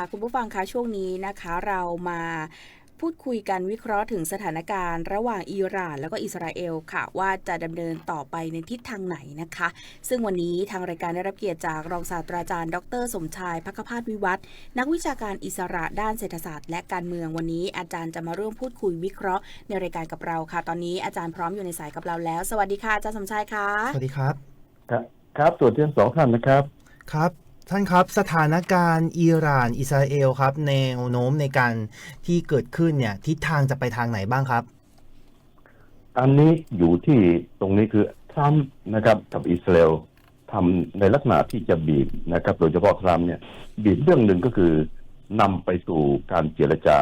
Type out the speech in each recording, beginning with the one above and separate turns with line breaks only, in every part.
ค่ะคุณผู้ฟังคะช่วงนี้นะคะเรามาพูดคุยกันวิเคราะห์ถึงสถานการณ์ ระหว่างอิหร่าน แล้วก็อิสราเอลค่ะ ว่าจะดำเนินต่อไปในทิศทางไหนนะคะ ซึ่งวันนี้ทางรายการได้รับเกียรติจากรองศาสตราจารย์ ดร สมชายพักขพาสวิวัฒน์นักวิชาการอิสระด้านเศรษฐศาสตร์ และการเมืองวันนี้ อาจารย์จะมาร่วมพูดคุยวิเคราะห์ในรายการกับเราค่ะ ตอนนี้อาจารย์พร้อมอยู่ในสายกับเราแล้ว สวัสดีค่ะอาจารย์สมชายค่ะ
สวัสดีครับ
ครับครับส่วนที่ทั้งสองท่านนะครับ
ครับ ท่านครับสถานการณ์อิหร่านอิสราเอลครับแนวโน้มในการที่เกิดขึ้นเนี่ยทิศทางจะไปทางไหนบ้างครับ
อันนี้อยู่ที่ตรงนี้คือทรัมป์นะครับกับอิสราเอลทำในลักษณะที่จะบีบนะครับ โดยเฉพาะทรัมป์เนี่ยบีบเรื่องหนึ่งก็คือนำไปสู่การเจรจา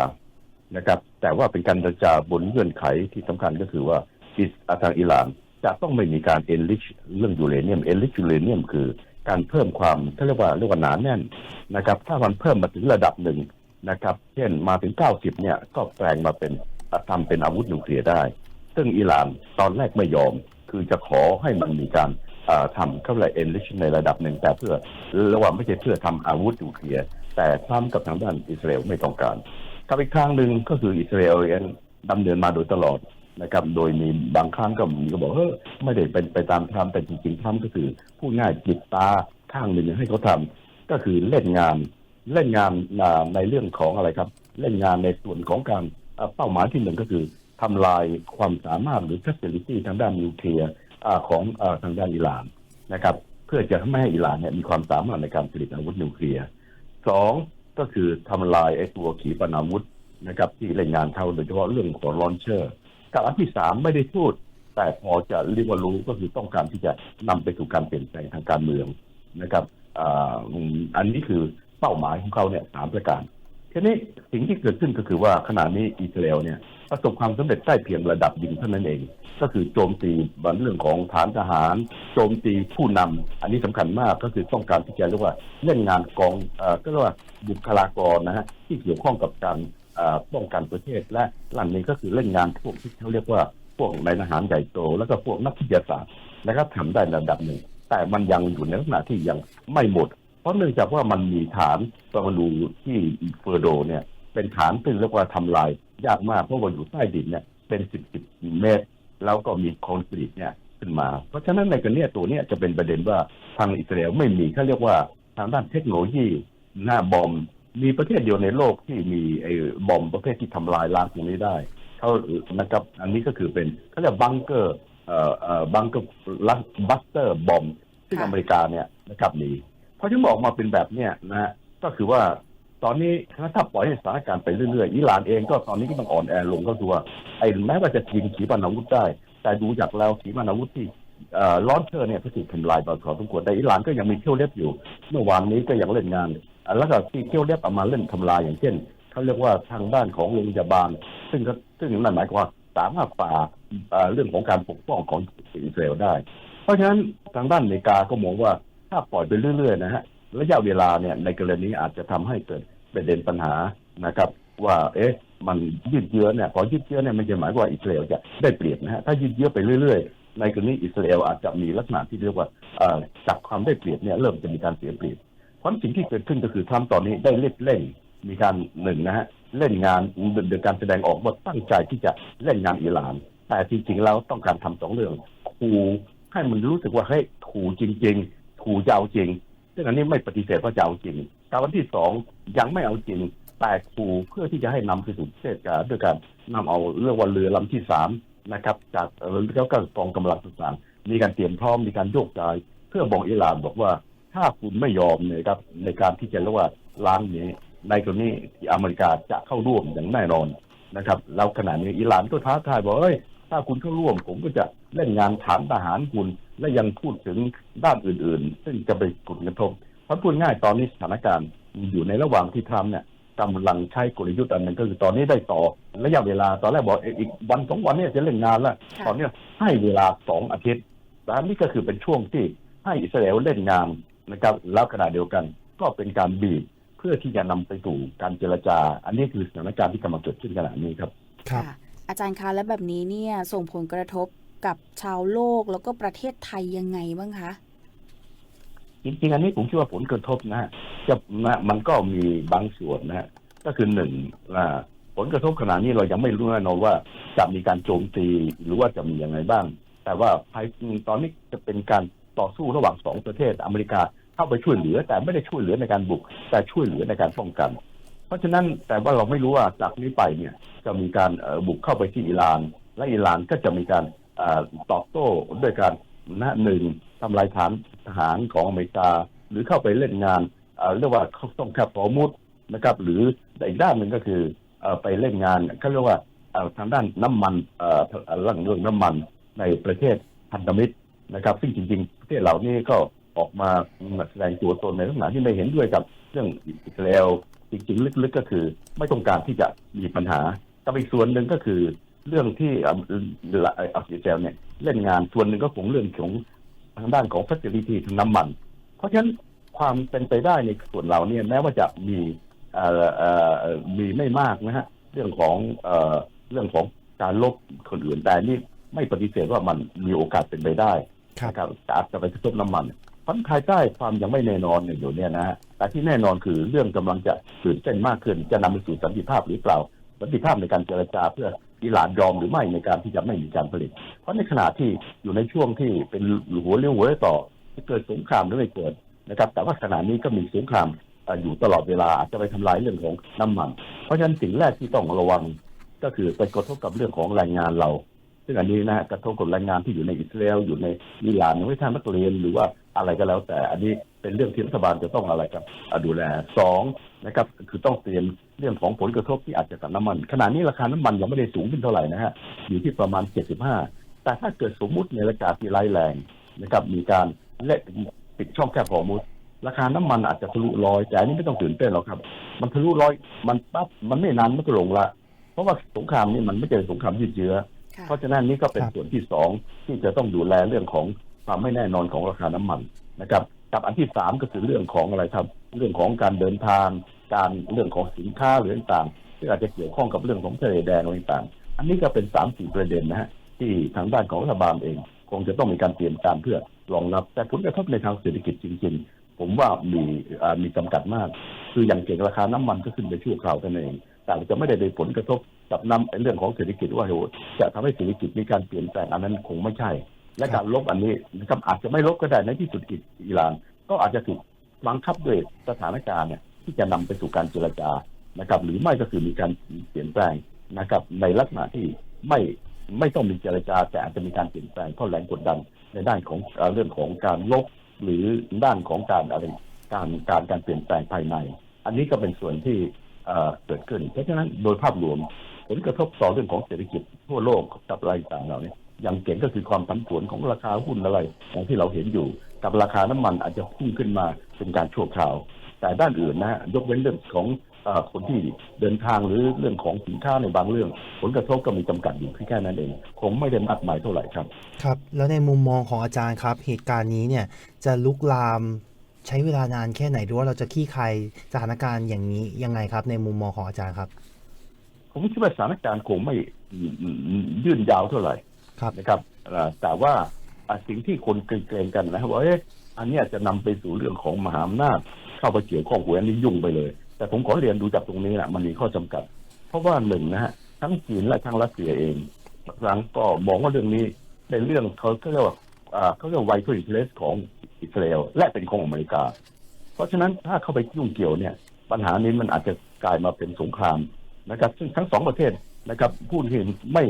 นะครับ แต่ว่าเป็นการเจรจาบนเงื่อนไขที่สำคัญก็คือว่าอิสทางอิหร่านจะต้องไม่มีการเอนลิชเรื่องยูเรเนียมเอนลิชยูเรเนียมคือ การเพิ่มความเขาเรียกว่าเรียกว่าหนาแน่นนะครับ ถ้ามันเพิ่มมาถึงระดับหนึ่งนะครับ เช่นมาถึง90เนี่ย ก็แปลงมาเป็นทำเป็นอาวุธนิวเคลียร์ได้ ซึ่งอิหร่านตอนแรกไม่ยอม คือจะขอให้มันมีการทำเข้าเรียกเอ็นลิชในระดับหนึ่งแต่เพื่อระหว่างไม่ใช่เพื่อทำอาวุธนิวเคลียร์แต่ทรัมกับทางด้านอิสราเอลไม่ต้องการกับอีกทางหนึ่งก็คืออิสราเอลเองดำเนินมาโดยตลอด นะครับ โดยมีบางครั้งก็มีก็บอกเฮ้ยไม่ได้เป็นไปตามทรัมป์แต่จริงๆทรัมป์ก็คือพูดง่ายจิตตาข้างหนึ่งให้เขาทำก็คือเล่นงาน เล่นงานในเรื่องของอะไรครับ เล่นงานในส่วนของการเป้าหมายที่หนึ่งก็คือทำลายความสามารถหรือ facility ทางด้านนิวเคลียร์ของอทางด้านอิหร่านนะครับ เพื่อจะไม่ให้อิหร่านเนี่ยมีความสามารถในการผลิตอาวุธนิวเคลียร์สองก็คือทำลายไอ้ตัวขีปนาวุธนะครับ ที่เล่นงานเขาโดยเฉพาะเรื่องของลอนเชอร์ กับอันที่สามไม่ได้พูด แต่พอจะเรียกว่ารู้ก็คือต้องการที่จะนำไปสู่การเปลี่ยนแปลงทางการเมืองนะครับอ,อันนี้คือเป้าหมายของเขาเนี่ยสามประการทีนี้สิ่งที่เกิดขึ้นก็คือว่าขณะนี้อิสราเอลเนี่ยประสบความสำเร็จได้เพียงระดับยิงเท่านั้นเอง ก็คือโจมตีบันเรื่องของฐานทหาร โจมตีผู้นำอันนี้สำคัญมากก็คือต้องการที่จะเรียกว่าเล่นงานกองเอ่อก็เรียกว่าบุคลากรนะฮะที่เกี่ยวข้องกับการ ป้องกันประเทศและหลังนี้ก็คือเล่นงานพวกที่เขาเรียกว่าพวกนายทหารใหญ่โต แล้วก็พวกนักวิทยาศาสตร์นะครับทำได้ระดับหนึ่ง แต่มันยังอยู่ในลักษณะที่ยังไม่หมด เพราะเนื่องจากว่ามันมีฐานปรมาณูที่เฟอร์โดเนี่ยเป็นฐานซึ่งเรียกว่าทำลายยากมากเพราะว่าอยู่ใต้ดินเนี่ยเป็นสิบสิบเมตร แล้วก็มีคอนกรีตเนี่ยขึ้นมา เพราะฉะนั้นในกรณีตัวเนี้ยจะเป็นประเด็นว่าทางอิสราเอลไม่มีเขาเรียกว่าทางด้านเทคโนโลยีหน้าบอม มีประเทศเดียวในโลกที่มีไอ้บอมประเภทที่ทำลายล้างตรงนี้ได้เขานะครับ อันนี้ก็คือเป็นเขาเรียกบังเกอร์เอ่อเอ่อบังเกอร์ลับัสเตอร์บอมซึ่ง
ค่ะ
อเมริกาเนี่ยนะครับมีเพราะฉะนั้นออกมาเป็นแบบเนี้ยนะฮะก็คือว่าตอนนี้ถ้าปล่อยให้สถานการณ์ไปเรื่อยๆ อิหร่านเองก็ตอนนี้ก็ต้องอ่อนแอลงก็คือว่าไอ้แม้ว่าจะยิงขีปนาวุธได้ แต่ดูจากแล้วขีปนาวุธที่เอ่อลอนเชอร์เนี่ยก็ถูกทำลายไปพอสมควรแต่อิหร่านก็ยังมีเที่ยวเล็บอยู่ เมื่อวานนี้ก็ยังเล่นงานอะ แล้วก็ที่เที่ยวเล็บเอามาเล่นทำลายอย่างเช่นเขาเรียกว่าทางด้านของโรงพยาบาล ซึ่งก็ซึ่งนั่นหมายความว่าสามารถฝ่าเรื่องของการปกป้องของอิสราเอลได้ เพราะฉะนั้นทางด้านอเมริกาก็มองว่าถ้าปล่อยไปเรื่อยๆนะฮะระยะเวลาเนี่ยในกรณีอาจจะทำให้เกิดประเด็นปัญหานะครับ ว่าเอ๊ะมันยืดเยื้อเนี่ยพอยืดเยื้อเนี่ยมันจะหมายความว่าอิสราเอลจะได้เปรียบนะฮะถ้ายืดเยื้อไปเรื่อยๆ ในกรณีอิสราเอลอาจจะมีลักษณะที่เรียกว่าจากความได้เปรียบเนี่ยเริ่มจะมีการเสียเปรียบ เพราะสิ่งที่เกิดขึ้นก็คือทรัมป์ตอนนี้ได้เล่นเล่นมีการหนึ่งนะฮะเล่นงานโดยการแสดงออกว่าตั้งใจที่จะเล่นงานอิหร่าน แต่จริงๆแล้วต้องการทำสองเรื่องขู่ให้มันรู้สึกว่าเฮ้ยขู่จริง ๆ ขู่จะเอาจริงซึ่งอันนี้ไม่ปฏิเสธว่าจะเอาจริงการวันที่สองยังไม่เอาจริงแต่ขู่เพื่อที่จะให้นำไปสู่เทศกาด้วยการนำเอาเรื่องว่าเรือลำที่สามนะครับ จากแล้วก็กองกำลังต่างๆมีการเตรียมพร้อมมีการโยกย้าย เพื่อบอกอิหร่านบอกว่า ถ้าคุณไม่ยอมเนยครับ ในการที่จะเรียกว่าล้างนี้ ในกรณีที่อเมริกาจะเข้าร่วมอย่างแน่นอนนะครับแล้วขณะนี้อิหร่านก็ท้าทายบอกเอ้ยถ้าคุณเข้าร่วมผมก็จะเล่นงานฐานทหารคุณ และยังพูดถึงด้านอื่น ๆ ซึ่งจะไปกดกระทบเพราะพูดง่ายตอนนี้สถานการณ์อยู่ในระหว่างที่ทรัมป์เนี่ยกำลังใช้กลยุทธ์อันหนึ่งก็คือตอนนี้ได้ต่อระยะเวลาตอนแรกบอกเอ้ยอีกวันสองวันเนี่ยจะเล่นงานแล้ว
ค่ะ
ตอนเนี้ยให้เวลาสองอาทิตย์และนี่ก็คือเป็นช่วงที่ให้อิสราเอลเล่นงาน นะครับ แล้วขณะเดียวกันก็เป็นการบีบเพื่อที่จะนำไปสู่การเจรจา อันนี้คือสถานการณ์ที่กำลังเกิดขึ้นขณะนี้ครับ
ครับ
ค่ะอาจารย์คะและแบบนี้เนี่ยส่งผลกระทบกับชาวโลกแล้วก็ประเทศไทยยังไงบ้างคะ
จริงๆอันนี้ผมคิดว่าผลกระทบนะฮะจะนะมันก็มีบางส่วนนะฮะก็คือหนึ่งอ่าผลกระทบขนาดนี้เรายังไม่รู้แน่นอนว่าจะมีการโจมตีหรือว่าจะมียังไงบ้าง แต่ว่าภายตอนนี้จะเป็นการ ต่อสู้ระหว่างสองประเทศอเมริกาเข้าไปช่วยเหลือ แต่ไม่ได้ช่วยเหลือในการบุก แต่ช่วยเหลือในการป้องกัน เพราะฉะนั้นแต่ว่าเราไม่รู้ว่าจากนี้ไปเนี่ยจะมีการบุกเข้าไปที่อิหร่าน และอิหร่านก็จะมีการอตอบโต้ด้วยการนะหนึ่งทำลายฐานทหารของอเมริกา หรือเข้าไปเล่นงานเรียกว่าเขาต้องแคบฟอมุดนะครับ หรืออีกด้านหนึ่งก็คืออไปเล่นงานเขาเรียกว่าทางด้านน้ำมันเรื่องเรื่องน้ำมันในประเทศพันธมิตรนะครับ ซึ่งจริงๆประเท ศเหล่านี้ก็ออกมาแสดงตัวตนในลักษณะที่ไม่เห็นด้วยกับเรื่องอิสราเอลจริงๆ ลึกๆก็คือไม่ต้องการที่จะมีปัญหากับอีกส่วนหนึ่งก็คือเรื่องที่อ่อเอ่ออัลเซลเนี่ยเล่นงานส่วนหนึ่งก็คงเรื่องของทางด้านของฟัสซิลิตี้ทางน้ำมัน เพราะฉะนั้นความเป็นไปได้ในส่วนเราเนี่ยแม้ว่าจะมีเอ่อมีไม่มากนะฮะเรื่องของเอ่อเรื่องของการลบคนอื่นแต่นี่ไม่ปฏิเสธว่ามันมีโอกาสเป็นไปได้ นะครับอาจจะไปกระทบน้ำมันพราะภายใต้ความยังไม่แน่นอนอยู่เนี่ยนะฮะแต่ที่แน่นอนคือเรื่องกำลังจะตื่นเต้นมากขึ้น จะนำไปสู่สันติภาพหรือเปล่า สันติภาพในการเจรจาเพื่ออิหร่านยอมหรือไม่ในการที่จะไม่มีการผลิต เพราะในขณะที่อยู่ในช่วงที่เป็นหัวเลี้ยวหัวต่อจะเกิดสงครามหรือไม่เกิดนะครับ แต่ว่าขณะนี้ก็มีสงครามอยู่ตลอดเวลาอาจจะไปทำลายเรื่องของน้ำมัน เพราะฉะนั้นสิ่งแรกที่ต้องระวังก็คือไปกระทบกับเรื่องของแรงงานเรา ซึ่งอันนี้นะฮะกระทบกับแรงงานที่อยู่ในอิสราเอลอยู่ในอิหร่านไม่ท่างนักเรียนหรือว่าอะไรก็แล้ว แต่อันนี้เป็นเรื่องที่รัฐบาลจะต้องอะไรครับดูแลสองนะครับคือต้องเตรียมเรื่องของผลกระทบที่อาจจะกับน้ำมัน ขณะนี้ราคาน้ำมันยังไม่ได้สูงขึ้นเท่าไหร่นะฮะอยู่ที่ประมาณ 75 แต่ถ้าเกิดสมมุติในราคาที่ร้ายแรงนะครับมีการเละปิดช่องแคบฮอร์มุสราคาน้ำมันอาจจะทะลุร้อยแต่อันนี้ไม่ต้องตื่นเต้นหรอกครับ มันทะลุร้อยมันปั๊บมันไม่นานมันก็ลงละ เพราะว่าสงครามนี่มันไม่ใช่สงครามยืดเยื้อะ เพราะฉะนั้นนี่ก็เป็น
ครับ
ส่วนที่สองที่จะต้องดูแลเรื่องของความไม่แน่นอนของราคาน้ำมันนะครับกับอันที่สามก็คือเรื่องของอะไรครับ เรื่องของการเดินทาง การเรื่องของสินค้าหรือต่างๆที่อาจจะเกี่ยวข้องกับเรื่องของทะเลแดงอะไรต่างๆอันนี้ก็เป็นสามสี่ประเด็นนะฮะที่ทางด้านของรัฐบาลเอง คงจะต้องมีการเตรียมการเพื่อรองรับ แต่ผลกระทบในทางเศรษฐกิจจริง ๆ ผมว่ามีอ่ามีจำกัดมาก คืออย่างเก่งราคาน้ำมันก็ขึ้นไปชั่วคราวเท่านั้นเองแต่จะไม่ได้เป็นผลกระทบ กับน้ำเรื่องของเศรษฐกิจว่าโหจะทำให้เศรษฐกิจมีการเปลี่ยนแปลงอันนั้นคงไม่ใช่ และการลบอันนี้นะครับอาจจะไม่ลบก็ได้ในที่สุดอิหร่าน ก็อาจจะถูกบังคับด้วยสถานการณ์เนี่ยที่จะนำไปสู่การเจรจานะครับ หรือไม่ก็คือมีการเปลี่ยนแปลงนะครับ ในลักษณะที่ไม่ไม่ต้องมีเจรจา แต่อาจจะมีการเปลี่ยนแปลงเพราะแรงกดดันในด้านของเรื่องของการลบหรือด้านของการอะไรการการการเปลี่ยนแปลงภายใน อันนี้ก็เป็นส่วนที่เกิดขึ้นเพราะฉะนั้นโดยภาพรวม ลกระทบต่อเรื่องของเศรษฐกิจทั่วโลกกับอะไรต่างๆเหล่านี้อย่างเก่งก็คือความผันผวนของราคาหุ้นอะไรอย่างที่เราเห็นอยู่ กับราคาน้ำมันอาจจะพุ่งขึ้นมาเป็นการชั่วคราว แต่ด้านอื่นนะฮะยกเว้นเรื่องของอคนที่เดินทางหรือเรื่องของสินค้าในบางเรื่อง ผลกระทบก็มีจำกัดอยู่แค่นั้นเอง คงไม่ได้มากมายเท่าไหร่ครับ
ครับ แล้วในมุมมองของอาจารย์ครับ เหตุการณ์นี้เนี่ยจะลุกลามใช้เวลานานแค่ไหนหรือว่าเราจะขี้คายสถานการณ์อย่างนี้ยังไงครับ ในมุมมองของอาจารย์ครับ
ผมคิดว่าสถานการณ์คงไม่ยืนยาวเท่าไหร่
ครับ
นะครับเอ่อแต่ว่าอะสิ่งที่คนเกรงๆกันนะครับว่าเอ๊ะอันเนี้ยจะนำไปสู่เรื่องของมหาอำนาจเข้าไปเกี่ยวข้องหัวอันนี้ยุ่งไปเลย แต่ผมขอเรียนดูจากตรงนี้แหละมันมีข้อจำกัด เพราะว่าหนึ่งนะฮะทั้งจีนและทั้งรัสเซียเองหลังก็มองว่าเรื่องนี้ในเรื่องเขาเขาเรียกว่าอ่าเขาเรียกไวท์อินเทรสของอิสราเอลและเป็นของอเมริกา เพราะฉะนั้นถ้าเข้าไปยุ่งเกี่ยวเนี่ย ปัญหานี้มันอาจจะกลายมาเป็นสงคราม นะครับ ซึ่งทั้งสองประเทศนะครับผู้ที่ไม่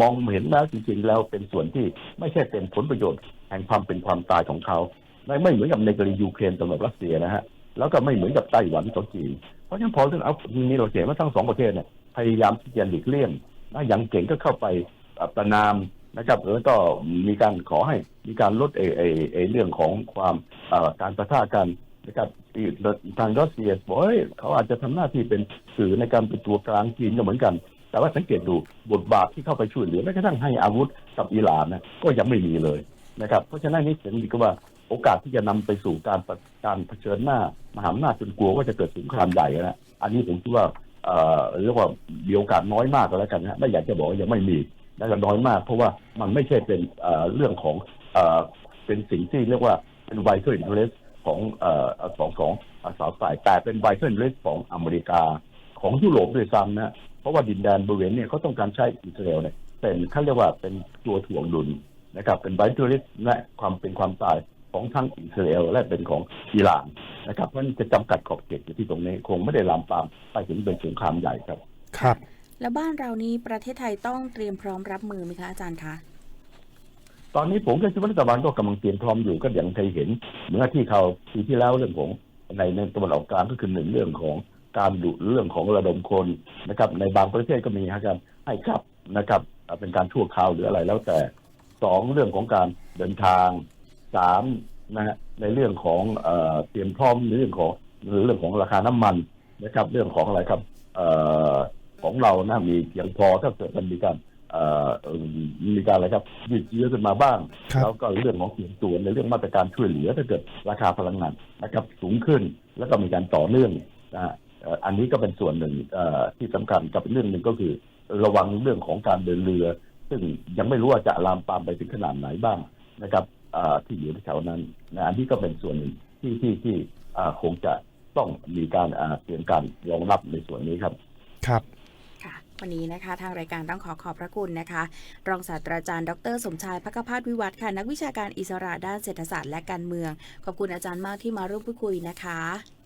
มองเห็นแล้วจริง ๆ แล้วเป็นส่วนที่ไม่ใช่เป็นผลประโยชน์แห่งความเป็นความตายของเขาไม่ไม่เหมือนกับในกรณียูเครนสำหรับรัสเซียนะฮะแล้วก็ไม่เหมือนกับไต้หวันกับจีนเพราะฉะนั้นพอเรื่องเอานี้เราเห็นว่าทั้งสองประเทศเนี่ยพยายามที่จะหลีกเลี่ยงนะอย่างเก่งก็เข้าไปอ่อประนามนะครับแล้วก็มีการขอให้มีการลดเอเอเอเรื่องของความการประทะกันนะครับ ที่ทางรัสเซียบอกเฮ้ยเขาอาจจะทำหน้าที่เป็นสื่อในการเป็นตัวกลางจีนก็เหมือนกัน แต่ว่าสังเกตดูบทบาทที่เข้าไปช่วยเหลือแม้กระทั่งให้อาวุธกับอิหร่านนะก็ยังไม่มีเลยนะครับเพราะฉะนั้นนี่ถึงดีก็ว่าโอกาสที่จะนำไปสู่การปะการเผชิญหน้ามหาอำนาจจนกลัวว่าจะเกิดสงครามใหญ่นะอันนี้ผมคิดว่าเอ่อเรียกว่ามีโอกาสน้อยมากก็แล้วกันนะไม่อยากจะบอกว่ายังไม่มีและก็น้อยมาก เพราะว่ามันไม่ใช่เป็นเอ่อเรื่องของเอ่อเป็นสิ่งที่เรียกว่าเป็นไวท์อินเทรส ของเอ่อของของสาวฝ่ายแต่เป็นไวเทิลลิสของอเมริกาของยุโรปด้วยซ้ำนะเพราะว่าดินแดนบริเวณเนี่ยเขาต้องการใช้อิสราเอลเนี่ยเป็นเขาเรียกว่าเป็นตัวถ่วงดุลนะครับ เป็นไวเทิลลิสและความเป็นความตายของทั้งอิสราเอลและเป็นของอิหร่านนะครับเพราะฉะนั้นจะจำกัดขอบเขตอยู่ที่ตรงนี้คงไม่ได้ลามปามไปถึงเป็นสงครามใหญ่ครับ
ครับ
แล้วบ้านเรานี้ประเทศไทยต้องเตรียมพร้อมรับมือไหมคะอาจารย์คะ
ตอนนี้ผมก็คิดว่ารัฐบาลก็กำลังเตรียมพร้อมอยู่ก็อย่างเคยเห็นเมื่อที่เขาปีที่แล้วเรื่องของในในตะวันออกกลางก็คือหนึ่งเรื่องของการดุเรื่องของระดมคนนะครับ ในบางประเทศก็มีการให้กลับนะครับ เป็นการชั่วคราวหรืออะไรแล้วแต่สองเรื่องของการเดินทางสามนะฮะในเรื่องของเอ่อเตรียมพร้อมในเรื่องของเรื่องของราคาน้ำมันนะครับ เรื่องของอะไรครับเอ่อของเรานะมีเพียงพอถ้าเกิดมันมีการ มีการอะไรครับยืดเยื้อขึ้นมาบ้าง
ครับ
แล้วก็เรื่องของเสียงตัวในเรื่องมาตรการช่วยเหลือถ้าเกิดราคาพลังงานนะครับสูงขึ้น แล้วก็มีการต่อเนื่องนะฮะเอ่ออันนี้ก็เป็นส่วนหนึ่งเอ่อที่สำคัญกับอีกเรื่องหนึ่งก็คือ ระวังเรื่องของการเดินเรือ ซึ่งยังไม่รู้ว่าจะลามปามไปถึงขนาดไหนบ้างนะครับเอ่อที่อยู่แถวนั้นนะอันนี้ก็เป็นส่วนหนึ่งที่ที่ที่เอ่อคงจะต้องมีการเอ่อเตรียมการรองรับในส่วนนี้ครับ
ครับ
ค่ะ วันนี้นะคะ ทางรายการต้องขอขอบพระคุณนะคะ รองศาสตราจารย์ ดร สมชายพักพาสวิวัฒน์ค่ะ นักวิชาการอิสระด้านเศรษฐศาสตร์และการเมือง ขอบคุณอาจารย์มากที่มาร่วมพูดคุยนะคะ